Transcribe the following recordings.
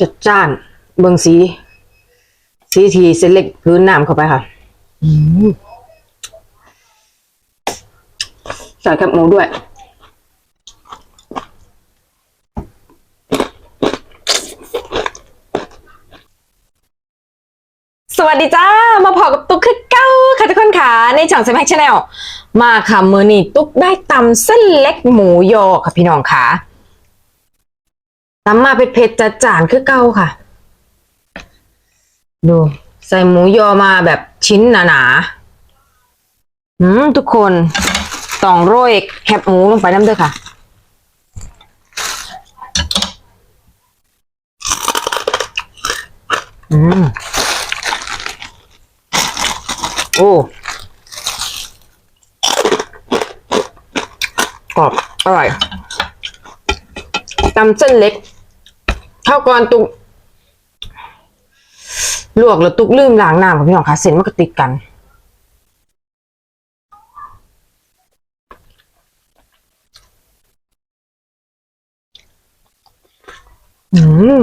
จัดจ้าน เบิงสี สีทีเส้นเล็กพื้นน้ำเข้าไปค่ะอืมใส่แคบหมูด้วยสวัสดีจ้า มาพอกับตุ๊กคือเก้าค่ะทุกคนค่ะในช่องสมัครชาแนลมาค่ะมือนี้ตุ๊กได้ตำเส้นเล็กหมูยอค่ะพี่น้องค่ะ ตำมาเผ็ดๆจัดจานคือเก้าค่ะ ดู ใส่หมูยอมาแบบชิ้นหนาๆอืมทุกคนต้องโรยแคบหมูลงไปน้ำด้อค่ะอืมโอ้กรอบอร่อยตำเส้นเล็ก ข้าก่อนตุกลวกแล้วตุกลืมล้างน้ำค่ะพี่น้องคะเส้นมันก็ติดกันอืม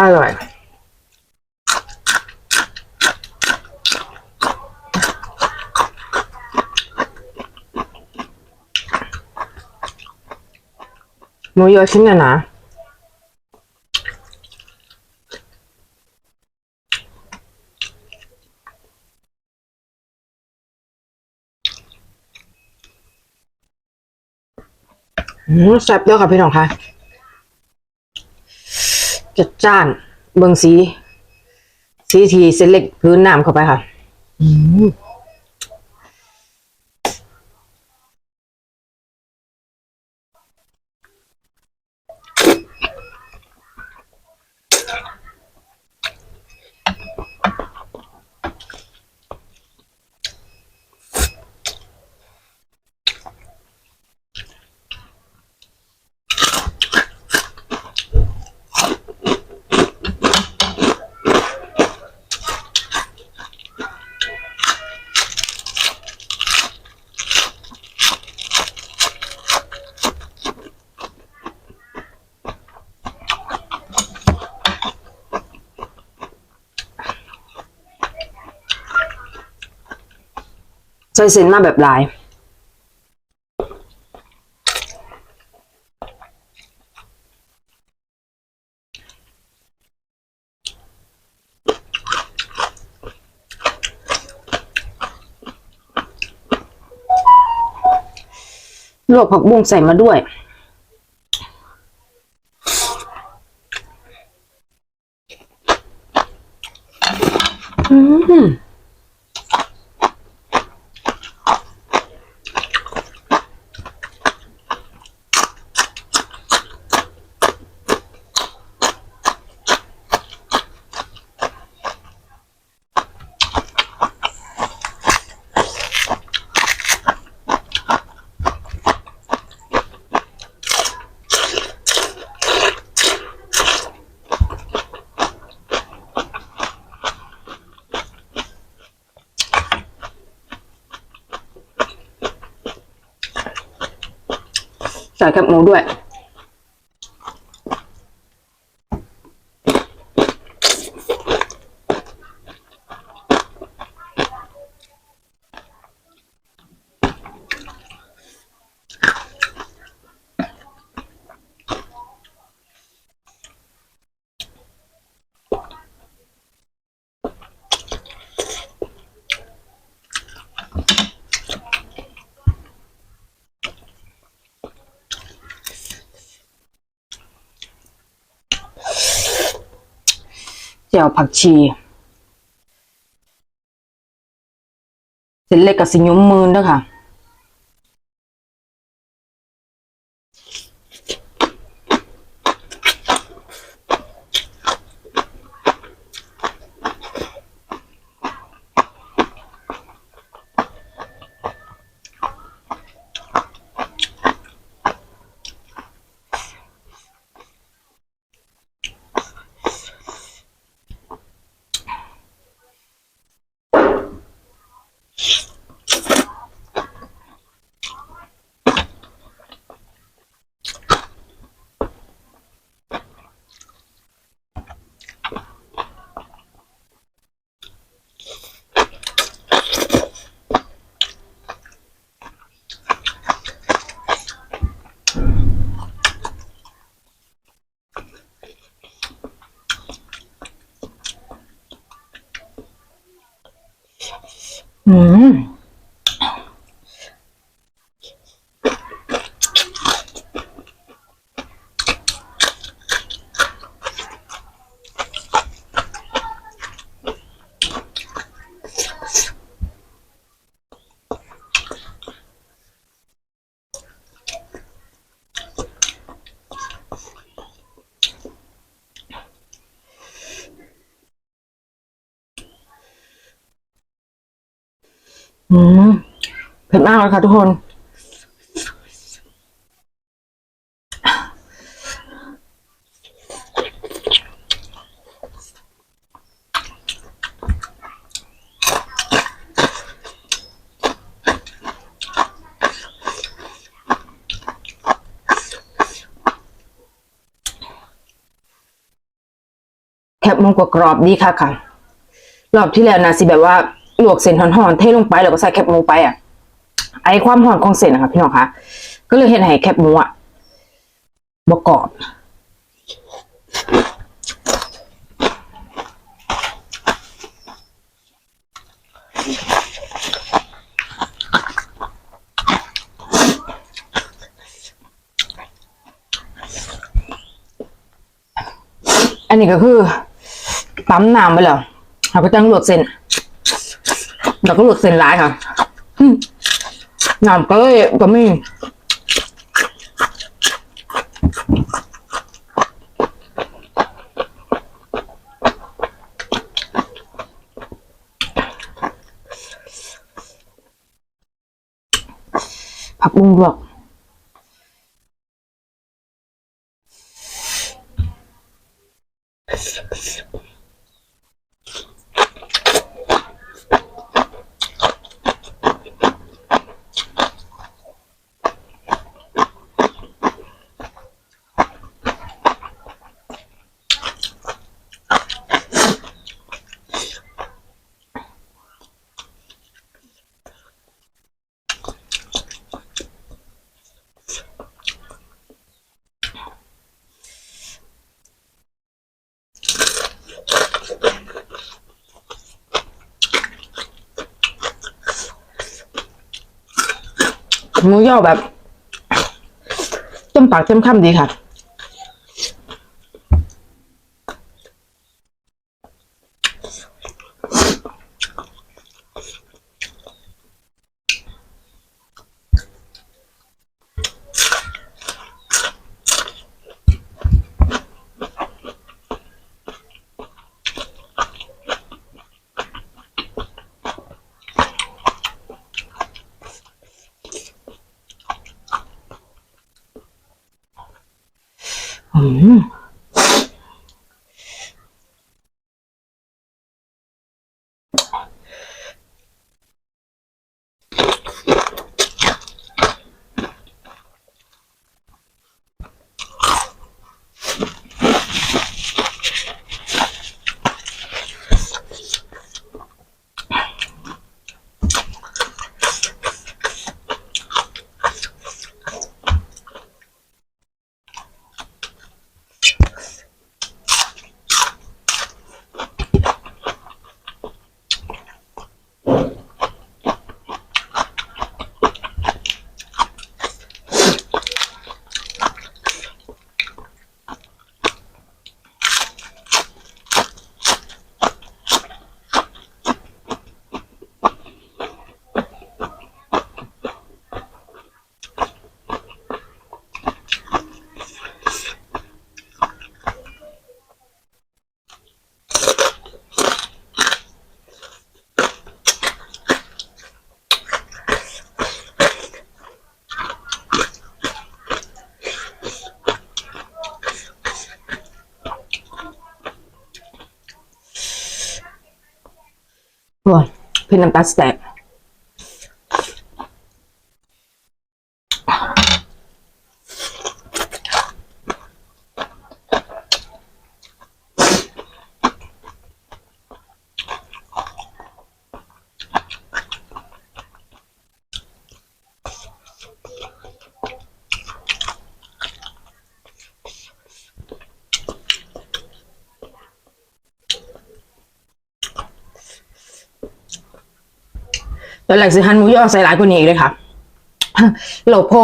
อร่อย หมูยอชิ้นน่ะนะ แซ่บเด้อค่ะพี่น้องค่ะจัดจ้านเบิงสี สีทีเส้นเล็กพื้นน้ำเข้าไปค่ะ อืม ใส่เส้นมาแบบหลายลวกผักบุ้งใส่มาด้วย อืม ใส่แค จียวผักชี เส้นเล็กกับสิยุ้มมืนด้วยค่ะ อ อืม อืมเผ็ด มากเลยค่ะทุกคน แคบมันกว่ากรอบดีค่ะค่ะ รอบที่แล้วนะสิแบบว่าลวกเส้นห่อนๆเทลงไปแล้วก็ใส่แคบหมูไปอะ ไอความหอมของเส้นนะคะพี่น้องคะก็เลยเห็นให้แคบหมูอะบกรอบอันนี้ก็คือปั๊มน้ำไปแล้วเราก็จะลวกเส้นเราก็ลวกเส้นร้ายค่ะ น้ำก็เลยก็มีผักบุ้งลวก หมูย่อแบบเต็มปากเต็มคำดีค่ะ อื มว้ยเพี่น้ำตาแตก ตอนแรกสิหันหมูยอใส่หลายกว่านี้อีกเลยค่ะโหลพอ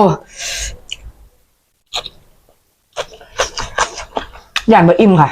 อย่างบะอิ่มค่ะ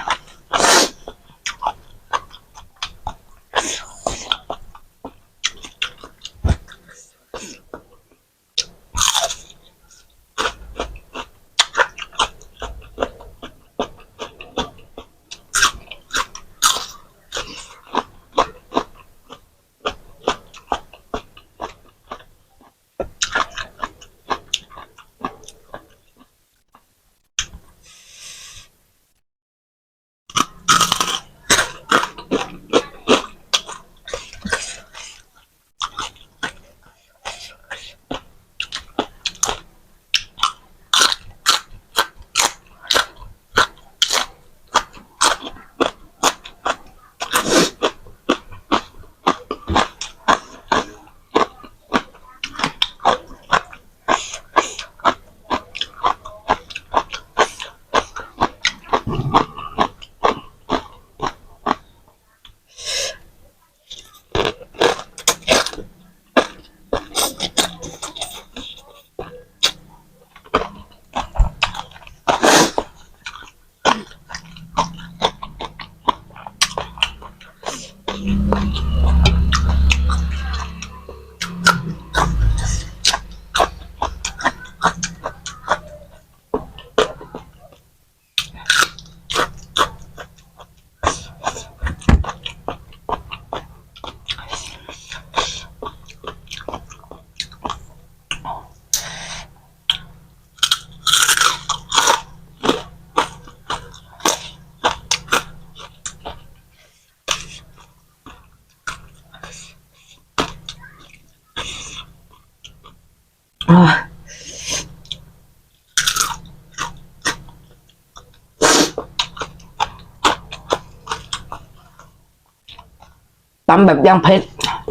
ตำแบบยังเผ็ด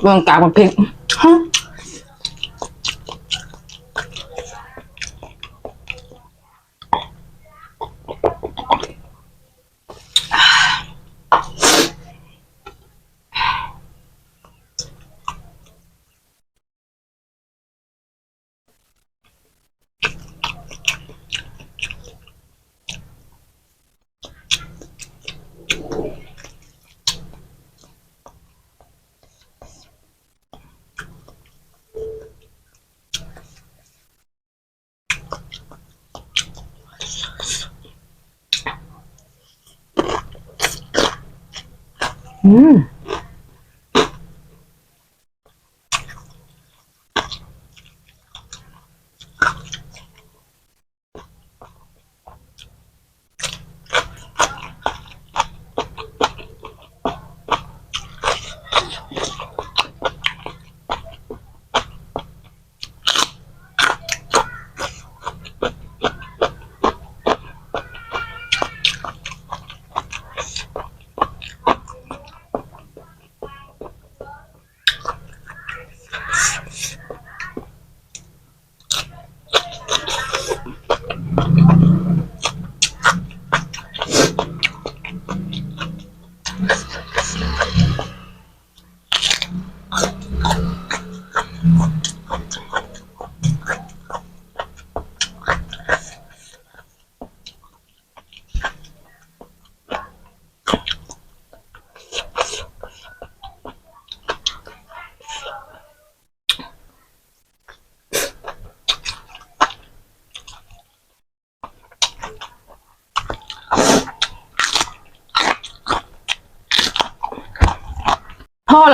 เมืองกลางมันเผ็ด 嗯。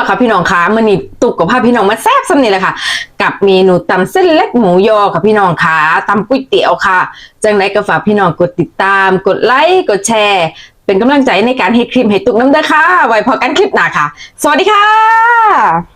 ละค่ะพี่น้องคะมันนี่ตุกกับพาพี่น้องมาแซ่บซ้ำนี่แหละค่ะ กับเมนูตำเส้นเล็กหมูยอค่ะพี่น้องคะตำก๋วยเตี๋ยวค่ะ จังไรก็ฝากพี่น้องกดติดตาม กดไลค์กดแชร์ เป็นกำลังใจในการให้คลิปให้ตุกน้ำเด้อค่ะ ไว้พอกันคลิปหน้าค่ะ สวัสดีค่ะ